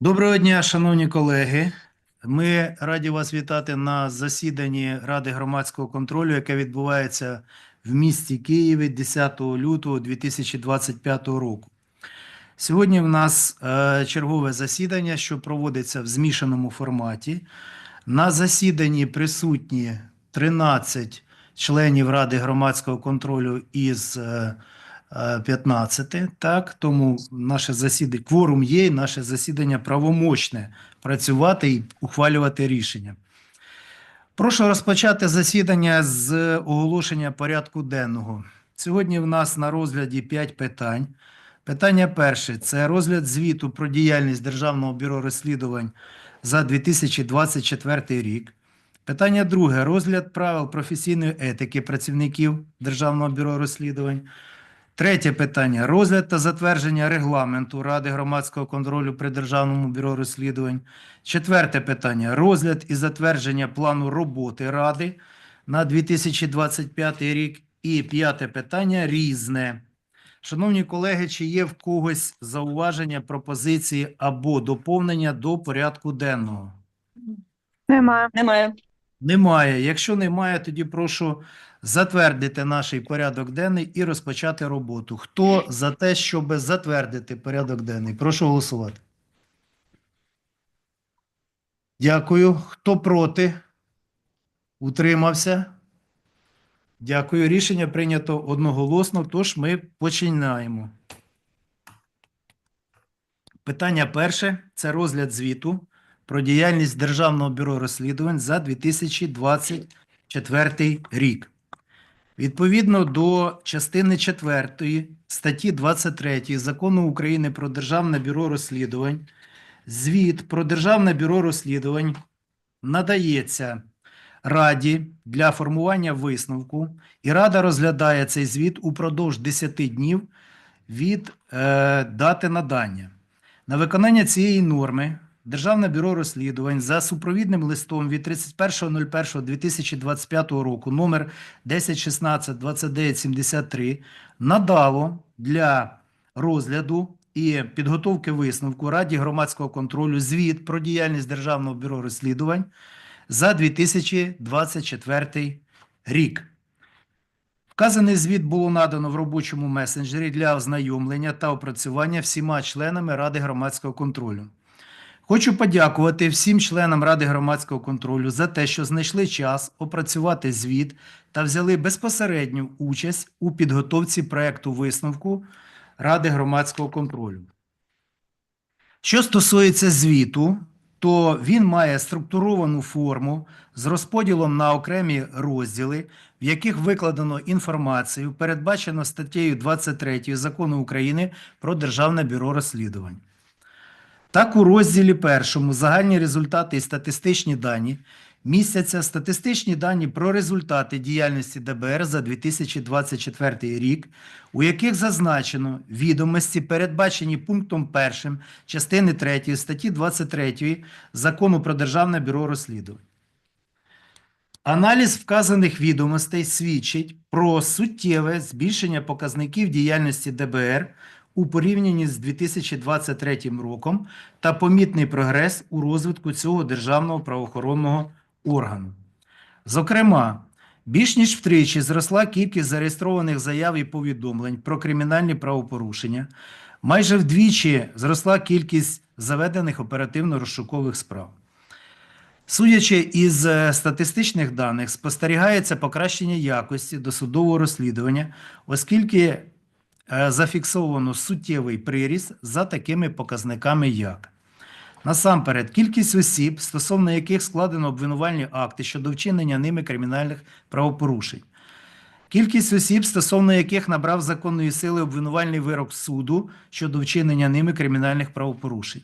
Доброго дня, шановні колеги. Ми раді вас вітати на засіданні Ради громадського контролю, яке відбувається в місті Києві 10 лютого 2025 року. Сьогодні в нас е, чергове засідання, що проводиться в змішаному форматі. На засіданні присутні 13 членів Ради громадського контролю із е, 15. Так, тому наше засідання, кворум є, і наше засідання правомочне працювати і ухвалювати рішення. Прошу розпочати засідання з оголошення порядку денного. Сьогодні в нас на розгляді 5 питань. Питання перше це розгляд звіту про діяльність Державного бюро розслідувань за 2024 рік. Питання друге розгляд правил професійної етики працівників Державного бюро розслідувань. Третє питання розгляд та затвердження регламенту Ради громадського контролю при Державному бюро розслідувань. Четверте питання розгляд і затвердження плану роботи Ради на 2025 рік. І п'яте питання різне. Шановні колеги, чи є в когось зауваження, пропозиції або доповнення до порядку денного? Немає. Немає. Немає. Якщо немає, тоді прошу затвердити наш порядок денний і розпочати роботу. Хто за те, щоб затвердити порядок денний? Прошу голосувати. Дякую. Хто проти? Утримався? Дякую. Рішення прийнято одноголосно, тож ми починаємо. Питання перше – це розгляд звіту про діяльність Державного бюро розслідувань за 2024 рік. Відповідно до частини 4 статті 23 Закону України про Державне бюро розслідувань, звіт про Державне бюро розслідувань надається Раді для формування висновку, і Рада розглядає цей звіт упродовж 10 днів від е, дати надання. На виконання цієї норми Державне бюро розслідувань за супровідним листом від 31.01.2025 року номер 1016 2973 надало для розгляду і підготовки висновку Раді громадського контролю звіт про діяльність Державного бюро розслідувань за 2024 рік. Вказаний звіт було надано в робочому месенджері для ознайомлення та опрацювання всіма членами Ради громадського контролю. Хочу подякувати всім членам Ради громадського контролю за те, що знайшли час опрацювати звіт та взяли безпосередню участь у підготовці проекту висновку Ради громадського контролю. Що стосується звіту, то він має структуровану форму з розподілом на окремі розділи, в яких викладено інформацію, передбачено статтею 23 Закону України про Державне бюро розслідувань. Так, у розділі першому загальні результати і статистичні дані містяться статистичні дані про результати діяльності ДБР за 2024 рік, у яких зазначено відомості, передбачені пунктом 1 частини 3 статті 23 Закону про Державне бюро розслідувань. Аналіз вказаних відомостей свідчить про суттєве збільшення показників діяльності ДБР у порівнянні з 2023 роком та помітний прогрес у розвитку цього державного правоохоронного органу. Зокрема, більш ніж втричі зросла кількість зареєстрованих заяв і повідомлень про кримінальні правопорушення, майже вдвічі зросла кількість заведених оперативно-розшукових справ. Судячи із е, статистичних даних, спостерігається покращення якості досудового розслідування, оскільки зафіксовано суттєвий приріст за такими показниками, як насамперед кількість осіб, стосовно яких складено обвинувальні акти щодо вчинення ними кримінальних правопорушень, кількість осіб, стосовно яких набрав законної сили обвинувальний вирок суду щодо вчинення ними кримінальних правопорушень.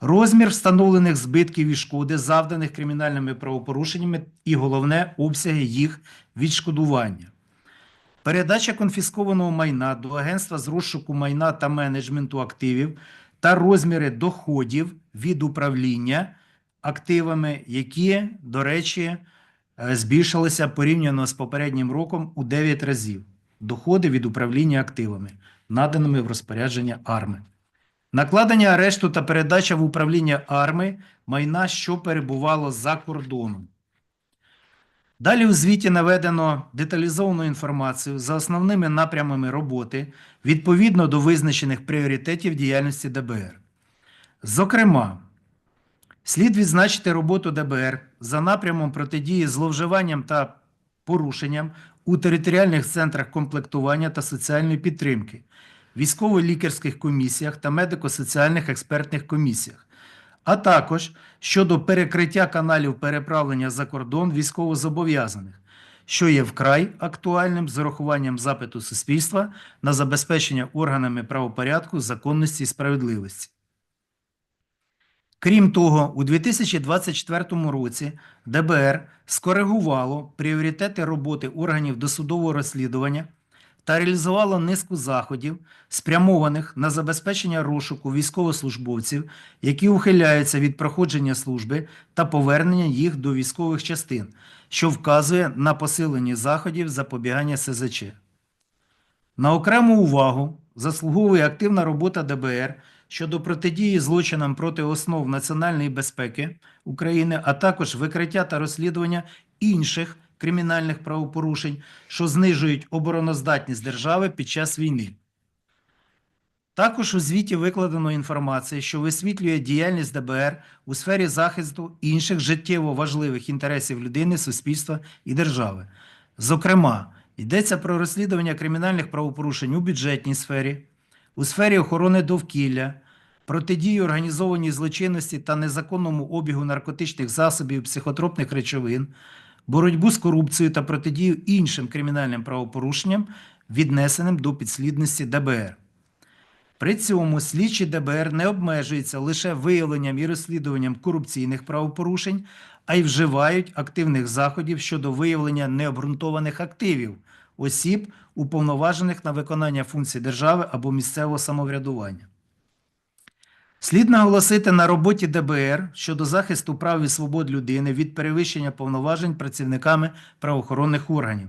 Розмір встановлених збитків і шкоди, завданих кримінальними правопорушеннями, і головне обсяги їх відшкодування. Передача конфіскованого майна до Агентства з розшуку майна та менеджменту активів та розміри доходів від управління активами, які, до речі, е, збільшилися порівняно з попереднім роком у 9 разів. Доходи від управління активами, наданими в розпорядження АРМи. накладення арешту та передача в управління арми майна, що перебувало за кордоном. Далі у звіті наведено деталізовану інформацію за основними напрямами роботи відповідно до визначених пріоритетів діяльності ДБР. Зокрема, слід відзначити роботу ДБР за напрямом протидії зловживанням та порушенням у територіальних центрах комплектування та соціальної підтримки, військово-лікарських комісіях та медико-соціальних експертних комісіях, а також щодо перекриття каналів переправлення за кордон військовозобов'язаних, що є вкрай актуальним з урахуванням запиту суспільства на забезпечення органами правопорядку, законності і справедливості. Крім того, у 2024 році ДБР скоригувало пріоритети роботи органів досудового розслідування та реалізувало низку заходів, спрямованих на забезпечення розшуку військовослужбовців, які ухиляються від проходження служби та повернення їх до військових частин, що вказує на посилення заходів запобігання СЗЧ. На окрему увагу заслуговує активна робота ДБР щодо протидії злочинам проти основ національної безпеки України, а також викриття та розслідування інших кримінальних правопорушень, що знижують обороноздатність держави під час війни. Також у звіті викладено інформацію, що висвітлює діяльність ДБР у сфері захисту інших життєво важливих інтересів людини, суспільства і держави. Зокрема, йдеться про розслідування кримінальних правопорушень у бюджетній сфері, у сфері охорони довкілля, протидії організованій злочинності та незаконному обігу наркотичних засобів, психотропних речовин, боротьбу з корупцією та протидію іншим кримінальним правопорушенням, віднесеним до підслідності ДБР. При цьому слідчі ДБР не обмежуються лише виявленням і розслідуванням корупційних правопорушень, а й вживають активних заходів щодо виявлення необґрунтованих активів осіб, уповноважених на виконання функцій держави або місцевого самоврядування. Слід наголосити на роботі ДБР щодо захисту прав і свобод людини від перевищення повноважень працівниками правоохоронних органів.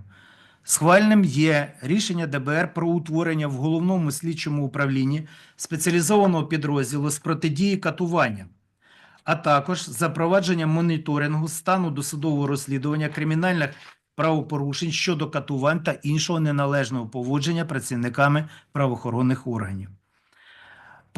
Схвальним є рішення ДБР про утворення в головному слідчому управлінні спеціалізованого підрозділу з протидії катуванням, а також запровадження моніторингу стану досудового розслідування кримінальних правопорушень щодо катувань та іншого неналежного поводження працівниками правоохоронних органів.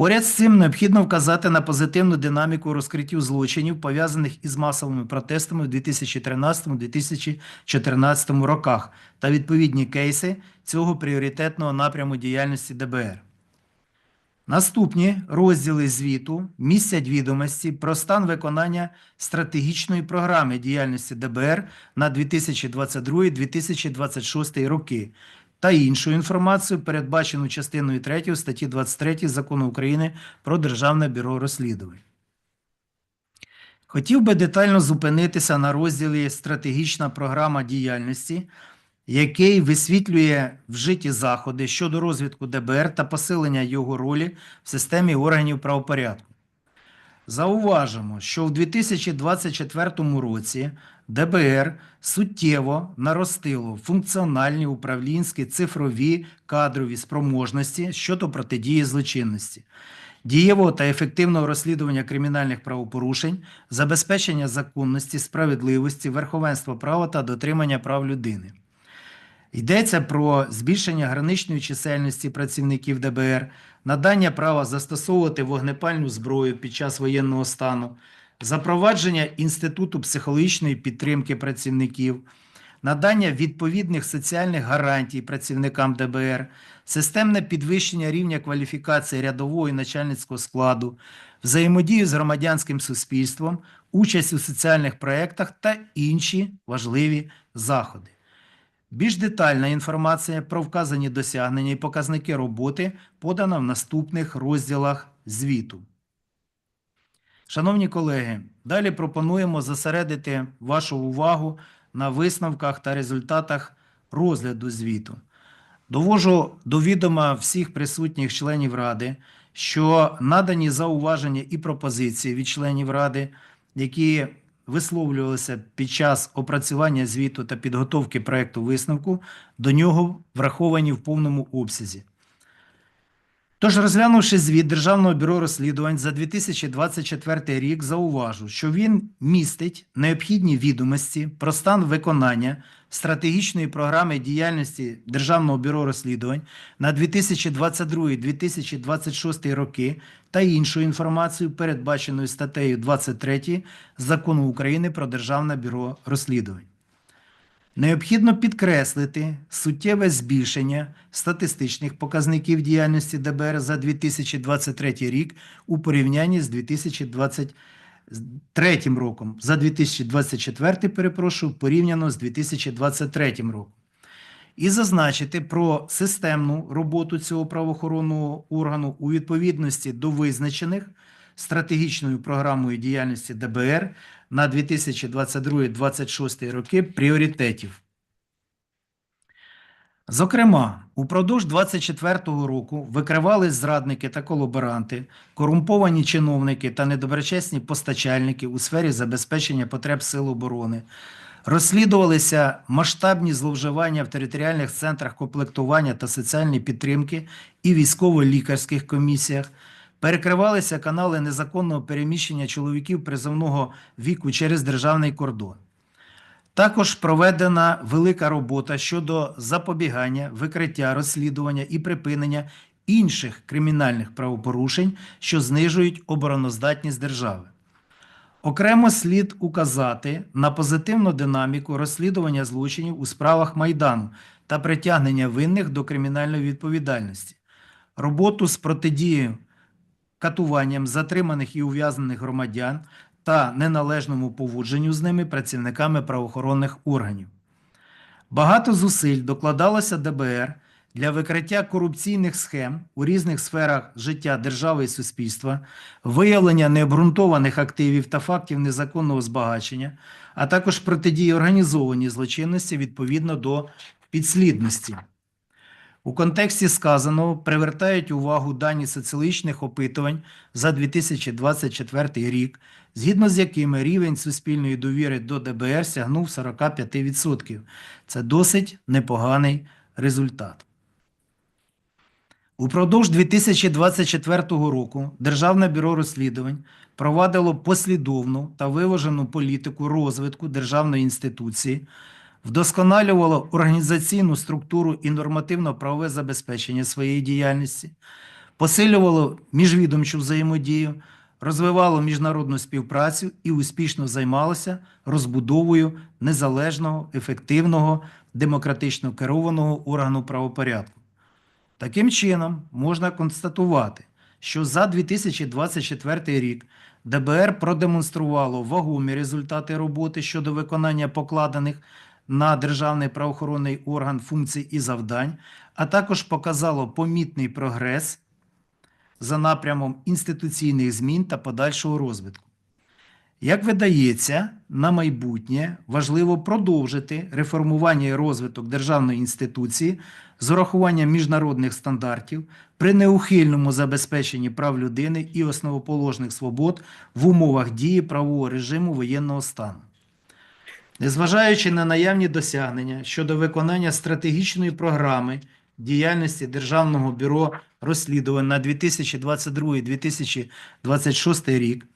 Поряд з цим необхідно вказати на позитивну динаміку розкриттів злочинів, пов'язаних із масовими протестами в 2013-2014 роках та відповідні кейси цього пріоритетного напряму діяльності ДБР. Наступні розділи звіту містять відомості про стан виконання стратегічної програми діяльності ДБР на 2022-2026 роки та іншу інформацію, передбачену частиною 3 статті 23 Закону України про Державне бюро розслідувань. Хотів би детально зупинитися на розділі Стратегічна програма діяльності, який висвітлює вжиті заходи щодо розвитку ДБР та посилення його ролі в системі органів правопорядку. Зауважимо, що в 2024 році ДБР суттєво наростило функціональні управлінські цифрові кадрові спроможності щодо протидії злочинності, дієвого та ефективного розслідування кримінальних правопорушень, забезпечення законності, справедливості, верховенства права та дотримання прав людини. Йдеться про збільшення граничної чисельності працівників ДБР, надання права застосовувати вогнепальну зброю під час воєнного стану, запровадження інституту психологічної підтримки працівників, надання відповідних соціальних гарантій працівникам ДБР, системне підвищення рівня кваліфікації рядового і начальницького складу, взаємодію з громадянським суспільством, участь у соціальних проєктах та інші важливі заходи. Більш детальна інформація про вказані досягнення і показники роботи подана в наступних розділах звіту. Шановні колеги, далі пропонуємо зосередити вашу увагу на висновках та результатах розгляду звіту. Довожу до відома всіх присутніх членів Ради, що надані зауваження і пропозиції від членів Ради, які висловлювалися під час опрацювання звіту та підготовки проекту висновку, до нього враховані в повному обсязі. Тож, розглянувши звіт Державного бюро розслідувань за 2024 рік, зауважу, що він містить необхідні відомості про стан виконання стратегічної програми діяльності Державного бюро розслідувань на 2022-2026 роки та іншу інформацію, передбаченою статтею 23 Закону України про Державне бюро розслідувань. Необхідно підкреслити суттєве збільшення статистичних показників діяльності ДБР за 2023 рік у порівнянні з 2023 роком. За 2024, перепрошую, порівняно з 2023 роком. І зазначити про системну роботу цього правоохоронного органу у відповідності до визначених стратегічною програмою діяльності ДБР на 2022-2026 роки пріоритетів. Зокрема, упродовж 2024 року викривались зрадники та колаборанти, корумповані чиновники та недоброчесні постачальники у сфері забезпечення потреб сил оборони, розслідувалися масштабні зловживання в територіальних центрах комплектування та соціальної підтримки і військово-лікарських комісіях, перекривалися канали незаконного переміщення чоловіків призовного віку через державний кордон. Також проведена велика робота щодо запобігання, викриття, розслідування і припинення інших кримінальних правопорушень, що знижують обороноздатність держави. Окремо слід указати на позитивну динаміку розслідування злочинів у справах Майдану та притягнення винних до кримінальної відповідальності, роботу з протидією катуванням затриманих і ув'язнених громадян та неналежному поводженню з ними працівниками правоохоронних органів. Багато зусиль докладалося ДБР для викриття корупційних схем у різних сферах життя держави і суспільства, виявлення необґрунтованих активів та фактів незаконного збагачення, а також протидії організованій злочинності відповідно до підслідності. У контексті сказаного привертають увагу дані соціологічних опитувань за 2024 рік, згідно з якими рівень суспільної довіри до ДБР сягнув 45%. Це досить непоганий результат. Упродовж 2024 року Державне бюро розслідувань провадило послідовну та виважену політику розвитку державної інституції, вдосконалювало організаційну структуру і нормативно-правове забезпечення своєї діяльності, посилювало міжвідомчу взаємодію, розвивало міжнародну співпрацю і успішно займалося розбудовою незалежного, ефективного, демократично керованого органу правопорядку. Таким чином, можна констатувати, що за 2024 рік ДБР продемонструвало вагомі результати роботи щодо виконання покладених на державний правоохоронний орган функцій і завдань, а також показало помітний прогрес за напрямом інституційних змін та подальшого розвитку. Як видається, на майбутнє важливо продовжити реформування і розвиток державної інституції з урахуванням міжнародних стандартів при неухильному забезпеченні прав людини і основоположних свобод в умовах дії правового режиму воєнного стану. Незважаючи на наявні досягнення щодо виконання стратегічної програми діяльності Державного бюро розслідувань на 2022-2026 рік,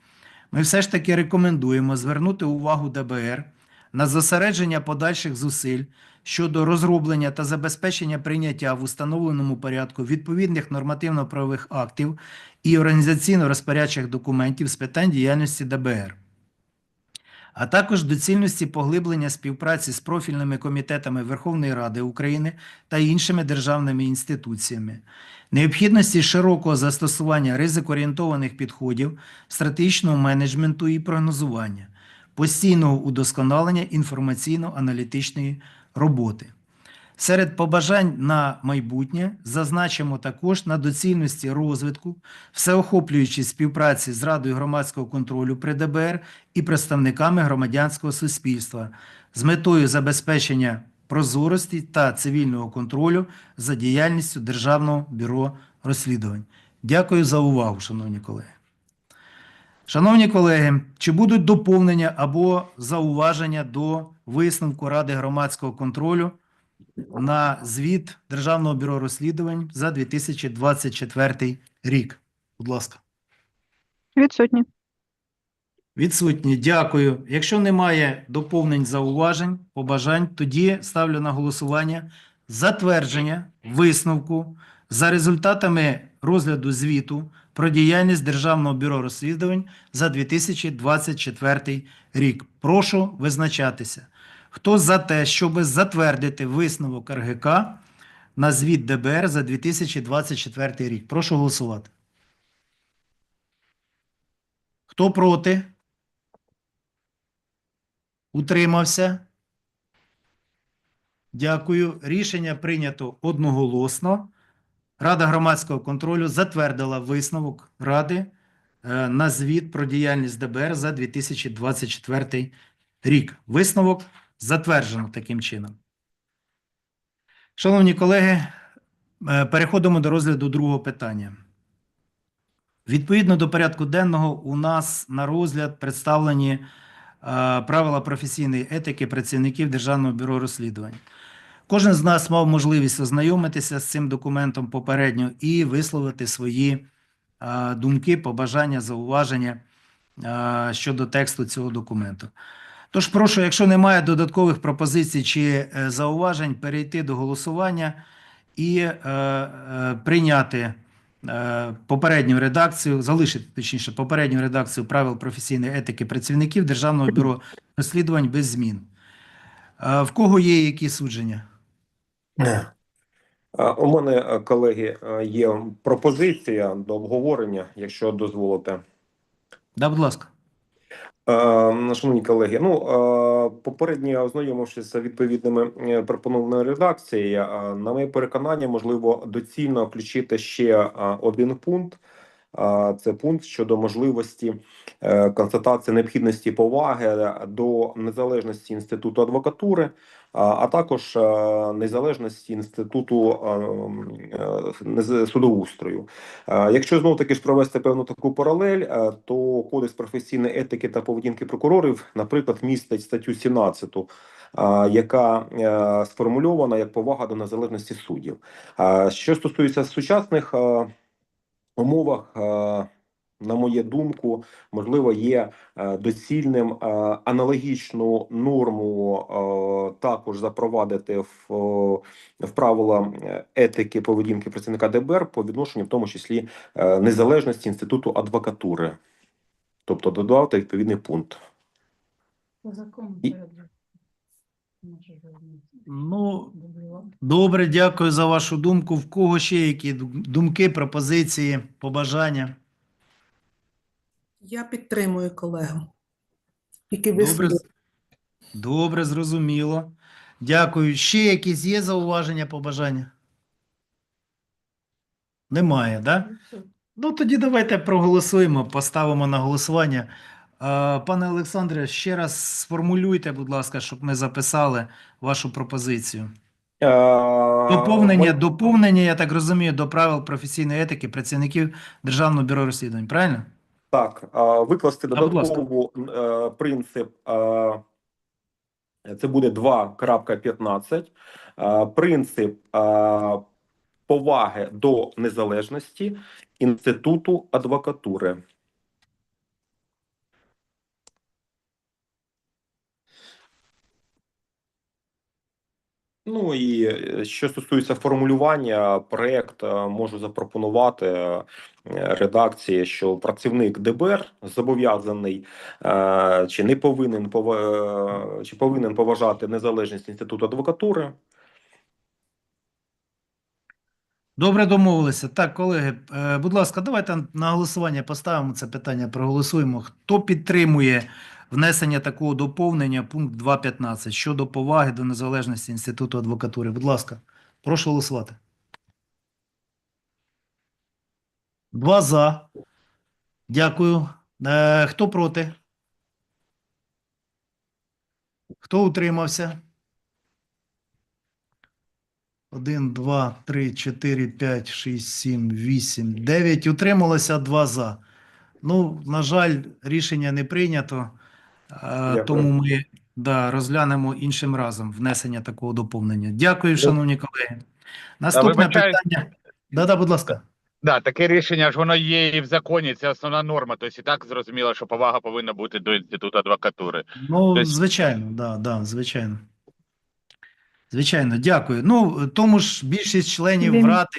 ми все ж таки рекомендуємо звернути увагу ДБР на зосередження подальших зусиль щодо розроблення та забезпечення прийняття в установленому порядку відповідних нормативно-правових актів і організаційно-розпорядчих документів з питань діяльності ДБР а також доцільності поглиблення співпраці з профільними комітетами Верховної Ради України та іншими державними інституціями, необхідності широкого застосування ризикоорієнтованих підходів, стратегічного менеджменту і прогнозування, постійного удосконалення інформаційно-аналітичної роботи. Серед побажань на майбутнє зазначимо також на доцільності розвитку, всеохоплюючої співпраці з Радою громадського контролю при ДБР і представниками громадянського суспільства з метою забезпечення прозорості та цивільного контролю за діяльністю Державного бюро розслідувань. Дякую за увагу, шановні колеги. Шановні колеги, чи будуть доповнення або зауваження до висновку Ради громадського контролю на звіт Державного бюро розслідувань за 2024 рік. Будь ласка. Відсутні. Відсутні. Дякую. Якщо немає доповнень, зауважень, побажань, тоді ставлю на голосування затвердження висновку за результатами розгляду звіту про діяльність Державного бюро розслідувань за 2024 рік. Прошу визначатися. Хто за те, щоб затвердити висновок РГК на звіт ДБР за 2024 рік? Прошу голосувати. Хто проти? Утримався? Дякую. Рішення прийнято одноголосно. Рада громадського контролю затвердила висновок Ради е, на звіт про діяльність ДБР за 2024 рік. Висновок затверджено таким чином. Шановні колеги, е, переходимо до розгляду другого питання. Відповідно до порядку денного, у нас на розгляд представлені е, правила професійної етики працівників Державного бюро розслідувань. Кожен з нас мав можливість ознайомитися з цим документом попередньо і висловити свої е, думки, побажання, зауваження щодо тексту цього документу. Тож прошу, якщо немає додаткових пропозицій чи е, зауважень, перейти до голосування і е, е, прийняти е, попередню редакцію, залишити точніше попередню редакцію правил професійної етики працівників Державного бюро розслідувань без змін. Е, В кого є які судження? Е, У мене, е, колеги, е, є пропозиція до обговорення, якщо дозволите. Да, будь ласка. Е, Шановні колеги, ну е, попередньо ознайомившись з відповідними е, пропонованою редакцією, на моє переконання, можливо, доцільно включити ще один пункт. Це пункт щодо можливості констатації необхідності поваги до незалежності інституту адвокатури, а також е, незалежності інституту е, е, судоустрою. Якщо знову таки ж провести певну таку паралель, то кодекс професійної етики та поведінки прокурорів, наприклад, містить статтю 17, е, яка сформульована як повага до незалежності суддів. Що стосується сучасних умовах, на моє думку, можливо, є е, доцільним е, аналогічну норму е, також запровадити в, в правила етики поведінки працівника ДБР по відношенню, в тому числі незалежності інституту адвокатури, тобто додати відповідний пункт. По закону І- Ну, добре, дякую за вашу думку. В кого ще які думки, пропозиції, побажання? Я підтримую колегу. Тільки Добре, добре, зрозуміло. Дякую. Ще якісь є зауваження, побажання? Немає, так? Да? Ну. Тоді давайте проголосуємо, поставимо на голосування. Пане Олександре, ще раз сформулюйте, будь ласка, щоб ми записали вашу пропозицію. Доповнення, доповнення, я так розумію, до правил професійної етики працівників Державного бюро розслідувань, правильно? Так, викласти додаткову е, принцип. Це буде 2.15. Е, Принцип поваги до незалежності інституту адвокатури. Ну і е, що стосується формулювання, проект е, можу запропонувати е, редакції, що працівник ДБР зобов'язаний чи не повинен чи повинен поважати незалежність інституту адвокатури. Добре домовилися. Так, колеги, будь ласка, давайте на голосування поставимо це питання, проголосуємо. Хто підтримує внесення такого доповнення пункт 2.15 щодо поваги до незалежності Інституту адвокатури? Будь ласка, прошу голосувати. Два за. Дякую. Е, Хто проти? Хто утримався? Один, два, три, чотири, п'ять, шість, сім, вісім, дев'ять. Утрималося два за. Ну, на жаль, рішення не прийнято. Дякую. Тому ми Да, розглянемо іншим разом внесення такого доповнення. Дякую, шановні колеги. Наступне питання. Да-да, будь ласка. Да, таке рішення ж воно є і в законі, це основна норма. Тобто і так зрозуміло, що повага повинна бути до інституту адвокатури. Ну, Тобто- звичайно, да, да, звичайно. Звичайно, дякую. Ну, тому ж більшість членів Він- Ради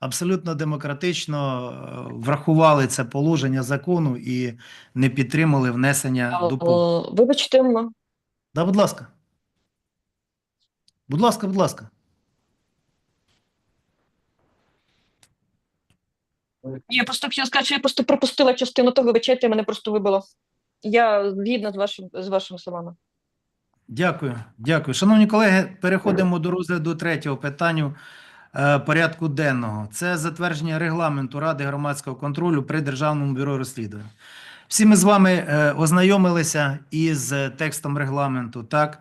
абсолютно демократично е, врахували це положення закону і не підтримали внесення доповнень. Вибачте, Да, будь ласка. Будь ласка, будь ласка. я просто хотіла сказати, що я просто пропустила частину того, вибачайте, мене просто вибило. Я згідна з вашим з вашими словами. Дякую, дякую. Шановні колеги, переходимо до розгляду третього питання порядку денного. Це затвердження регламенту Ради громадського контролю при Державному бюро розслідувань. Всі ми з вами е, ознайомилися із текстом регламенту. Так,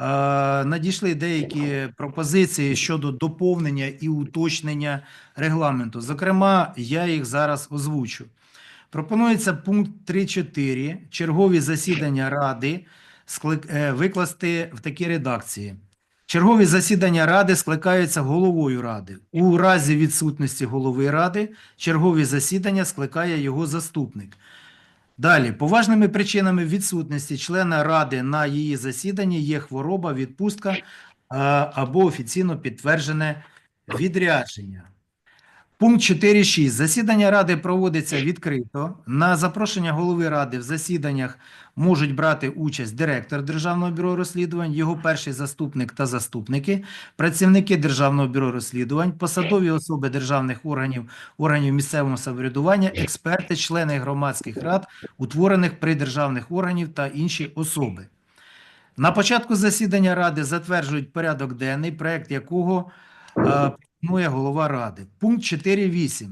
Е, надійшли деякі пропозиції щодо доповнення і уточнення регламенту. Зокрема, я їх зараз озвучу. Пропонується пункт 3.4 чергові засідання Ради е, викласти в такій редакції. Чергові засідання Ради скликаються головою Ради. У разі відсутності голови Ради чергові засідання скликає його заступник. Далі, поважними причинами відсутності члена Ради на її засіданні є хвороба, відпустка або офіційно підтверджене відрядження. Пункт 4.6. Засідання Ради проводиться відкрито. На запрошення голови Ради в засіданнях можуть брати участь директор Державного бюро розслідувань, його перший заступник та заступники, працівники Державного бюро розслідувань, посадові особи державних органів, органів місцевого самоврядування, експерти, члени громадських рад, утворених при державних органів та інші особи. На початку засідання Ради затверджують порядок денний, проект якого е, пропонує голова Ради. Пункт 4.8.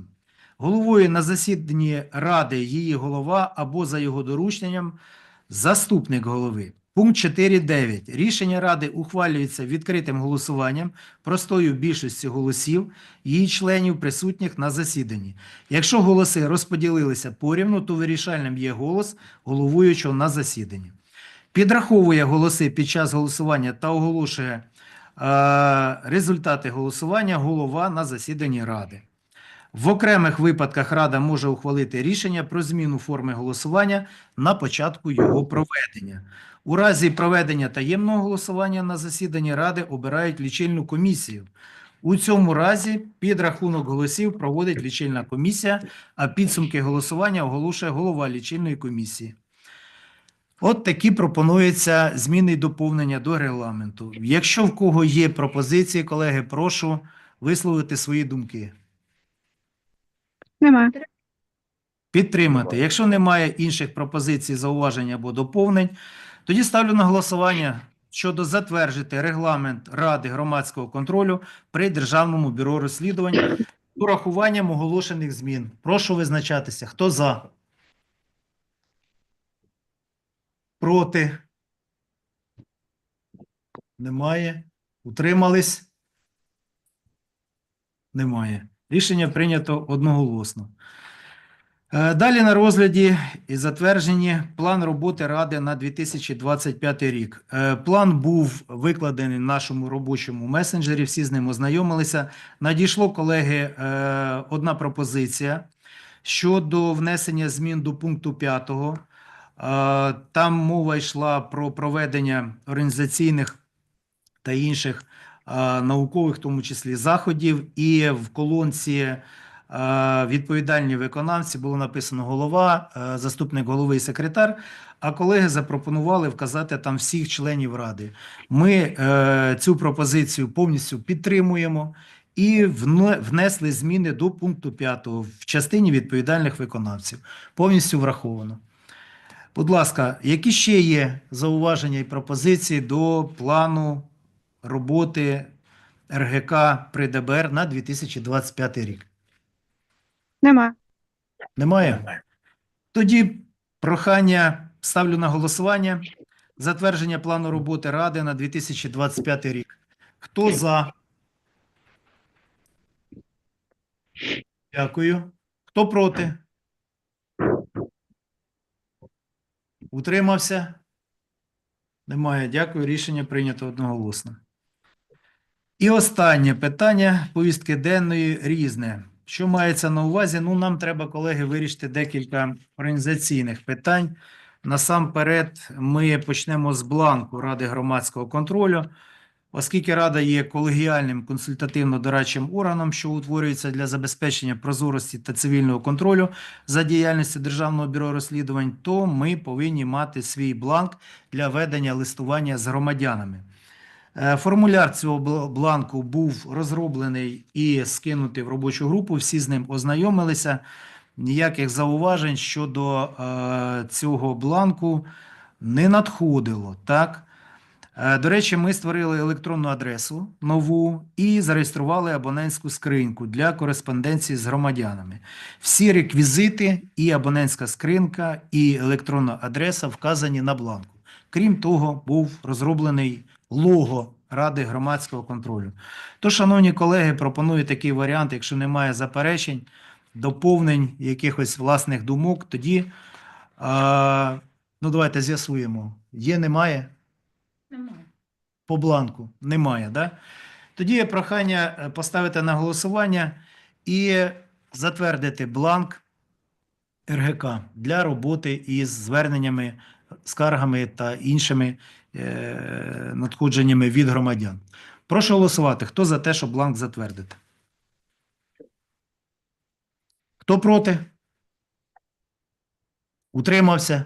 Головою на засіданні Ради її голова або за його дорученням заступник голови. Пункт 4.9. Рішення Ради ухвалюється відкритим голосуванням простою більшістю голосів її членів, присутніх на засіданні. Якщо голоси розподілилися порівну, то вирішальним є голос головуючого на засіданні. Підраховує голоси під час голосування та оголошує результати голосування голова на засіданні Ради. В окремих випадках Рада може ухвалити рішення про зміну форми голосування на початку його проведення. У разі проведення таємного голосування на засіданні Ради обирають лічильну комісію. У цьому разі підрахунок голосів проводить лічильна комісія, а підсумки голосування оголошує голова лічильної комісії. От такі пропонуються зміни і доповнення до регламенту. Якщо в кого є пропозиції, колеги, прошу висловити свої думки. Немає. Підтримати. Якщо немає інших пропозицій, зауважень або доповнень, тоді ставлю на голосування щодо затвердити регламент Ради громадського контролю при Державному бюро розслідувань з урахуванням оголошених змін. Прошу визначатися. Хто за? Проти? Немає. Утримались? Немає. Рішення прийнято одноголосно. Е, Далі на розгляді і затверджені план роботи Ради на 2025 рік. Е, План був викладений в нашому робочому месенджері, всі з ним ознайомилися. Надійшло, колеги, е, одна пропозиція щодо внесення змін до пункту 5. Там мова йшла про проведення організаційних та інших наукових, в тому числі заходів, і в колонці відповідальні виконавці було написано голова, заступник голови і секретар. А колеги запропонували вказати там всіх членів ради. Ми е, цю пропозицію повністю підтримуємо і внесли зміни до пункту 5 в частині відповідальних виконавців. Повністю враховано. Будь ласка, які ще є зауваження і пропозиції до плану роботи РГК при ДБР на 2025 рік? Немає. Немає? Тоді прохання ставлю на голосування затвердження плану роботи Ради на 2025 рік. Хто за? Дякую. Хто проти? Утримався? Немає. Дякую. Рішення прийнято одноголосно. І останнє питання повістки денної різне. Що мається на увазі? Ну, нам треба, колеги, вирішити декілька організаційних питань. Насамперед, ми почнемо з бланку Ради громадського контролю. Оскільки Рада є колегіальним консультативно-дорадчим органом, що утворюється для забезпечення прозорості та цивільного контролю за діяльністю Державного бюро розслідувань, то ми повинні мати свій бланк для ведення листування з громадянами. Е, Формуляр цього бланку був розроблений і скинутий в робочу групу. Всі з ним ознайомилися. Ніяких зауважень щодо е, цього бланку не надходило. Так? Е, До речі, ми створили електронну адресу нову і зареєстрували абонентську скриньку для кореспонденції з громадянами. Всі реквізити, і абонентська скринка, і електронна адреса вказані на бланку. Крім того, був розроблений лого Ради громадського контролю. То, шановні колеги, пропоную такий варіант, якщо немає заперечень, доповнень якихось власних думок, тоді а, ну давайте з'ясуємо. Є? Немає. По бланку немає, да? Тоді є прохання е, поставити на голосування і затвердити бланк РГК для роботи із зверненнями, скаргами та іншими е, надходженнями від громадян. Прошу голосувати. Хто за те, щоб бланк затвердити? Хто проти? Утримався?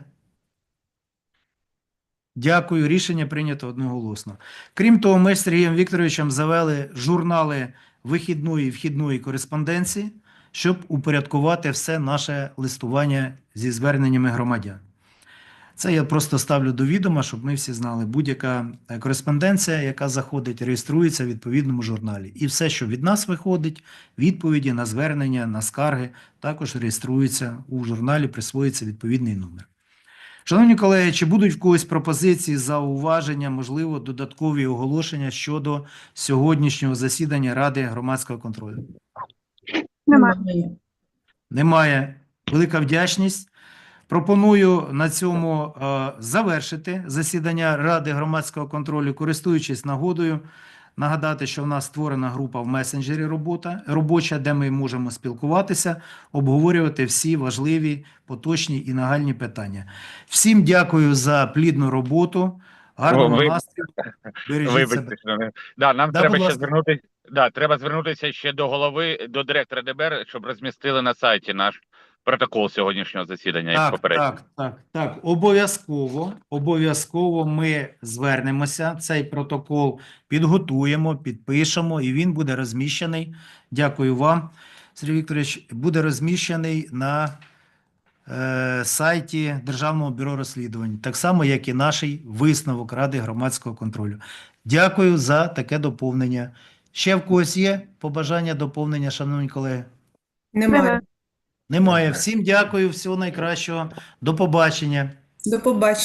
Дякую. Рішення прийнято одноголосно. Крім того, ми з Сергієм Вікторовичем завели журнали вихідної і вхідної кореспонденції, щоб упорядкувати все наше листування зі зверненнями громадян. Це я просто ставлю до відома, щоб ми всі знали. Будь-яка е, кореспонденція, яка заходить, реєструється в відповідному журналі. І все, що від нас виходить, відповіді на звернення, на скарги, також реєструється у журналі, присвоїться відповідний номер. Шановні колеги, чи будуть в когось пропозиції, зауваження, можливо, додаткові оголошення щодо сьогоднішнього засідання Ради громадського контролю? Немає. Немає. Велика вдячність. Пропоную на цьому е, завершити засідання Ради громадського контролю, користуючись нагодою, нагадати, що в нас створена група в месенджері робота, робоча, де ми можемо спілкуватися, обговорювати всі важливі, поточні і нагальні питання. Всім дякую за плідну роботу. Гарного ви- настрою. Вибачте, да, нам Да, треба ще звернути. Да, треба звернутися ще до голови, до директора ДБР, щоб розмістили на сайті наш протокол сьогоднішнього засідання. як Так, попередньо. так, так, так. Обов'язково, обов'язково ми звернемося. Цей протокол підготуємо, підпишемо, і він буде розміщений. Дякую вам, Сергій Вікторович. Буде розміщений на е, сайті Державного бюро розслідувань, так само, як і наш висновок Ради громадського контролю. Дякую за таке доповнення. Ще в когось є побажання доповнення, шановні колеги? Немає. Нема. Немає. Всім дякую, всього найкращого. До побачення. До побачення.